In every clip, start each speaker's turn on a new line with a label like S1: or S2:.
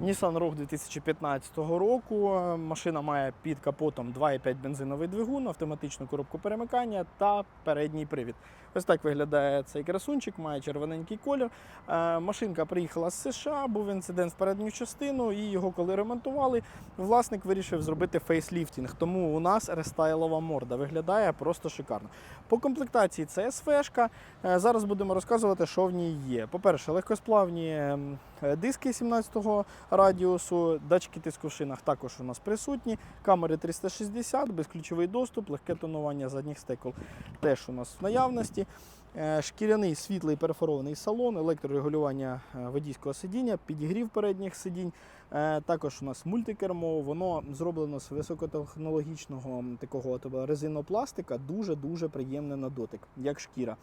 S1: Nissan Rogue 2015 року. Машина має під капотом 2,5 бензиновий двигун, автоматичну коробку перемикання та передній привід. Ось так виглядає цей красунчик, має червоненький колір. Е, Машинка приїхала з США, був інцидент в передню частину, і його коли ремонтували, власник вирішив зробити фейсліфтінг. Тому у нас рестайлова морда виглядає просто шикарно. По комплектації це СВшка. Е, Зараз будемо розказувати, що в ній є. По-перше, легкосплавні ем, диски 17-го радіусу, датчики тиску в шинах також у нас присутні. Камери 360, безключовий доступ, легке тонування задніх стекол теж у нас в наявності. Е, Шкіряний світлий перфорований салон, електрорегулювання е, водійського сидіння, підігрів передніх сидінь. Е, Також у нас мультикермо, воно зроблено з високотехнологічного такого резинопластика, дуже-дуже приємне на дотик, як шкіра.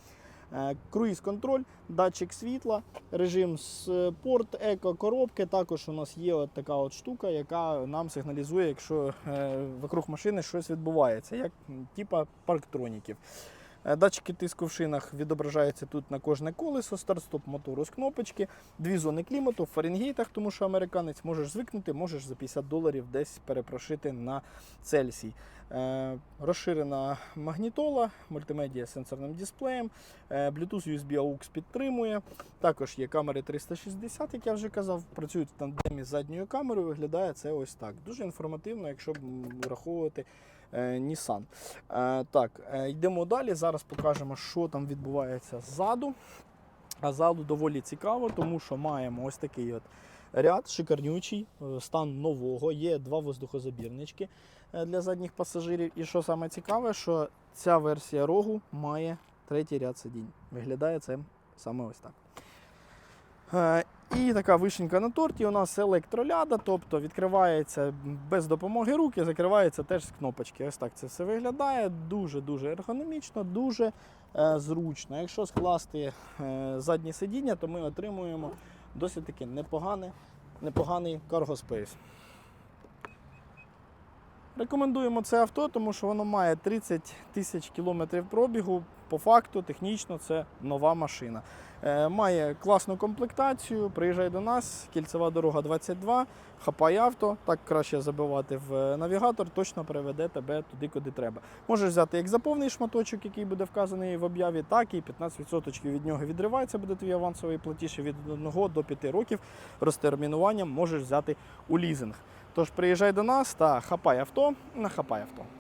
S1: Е, Круїз-контроль, датчик світла, режим спорт, еко коробки. Також у нас є от така от штука, яка нам сигналізує, якщо е, вокруг машини щось відбувається, як типа парктроніків. Е, Датчики тиску в шинах відображаються тут на кожне колесо, старт-стоп мотору з кнопочки, дві зони клімату в Фаренгейтах, тому що американець можеш звикнути, можеш за 50 доларів десь перепрошити на Цельсій. Е, розширена магнітола, мультимедіа з сенсорним дисплеєм, е, Bluetooth USB AUX підтримує. Також є камери 360, як я вже казав, працюють в тандемі з задньою камерою. Виглядає це ось так. Дуже інформативно, якщо враховувати Nissan. Е, так, е, йдемо далі. Зараз покажемо, що там відбувається ззаду. А ззаду доволі цікаво, тому що маємо ось такий от ряд, шикарнючий, е, стан нового. Є два воздухозабірнички е, для задніх пасажирів. І що саме цікаве, що ця версія рогу має третій ряд сидінь. Виглядає це саме ось так. І така вишенька на торті у нас електроляда, тобто відкривається без допомоги руки, закривається теж з кнопочки. Ось так це все виглядає. Дуже-дуже ергономічно, дуже е, зручно. Якщо скласти е, заднє сидіння, то ми отримуємо досить таки непогане, непоганий cargo space. Рекомендуємо це авто, тому що воно має 30 тисяч кілометрів пробігу. По факту, технічно, це нова машина. Е, має класну комплектацію. Приїжджай до нас, кільцева дорога 22, хапай авто. Так краще забивати в е, навігатор, точно приведе тебе туди, куди треба. Можеш взяти як за повний шматочок, який буде вказаний в об'яві, так і 15% від нього відривається, буде твій авансовий платіж від 1 до 5 років розтермінуванням можеш взяти у лізинг. Тож приїжджай до нас та хапай авто на хапай авто.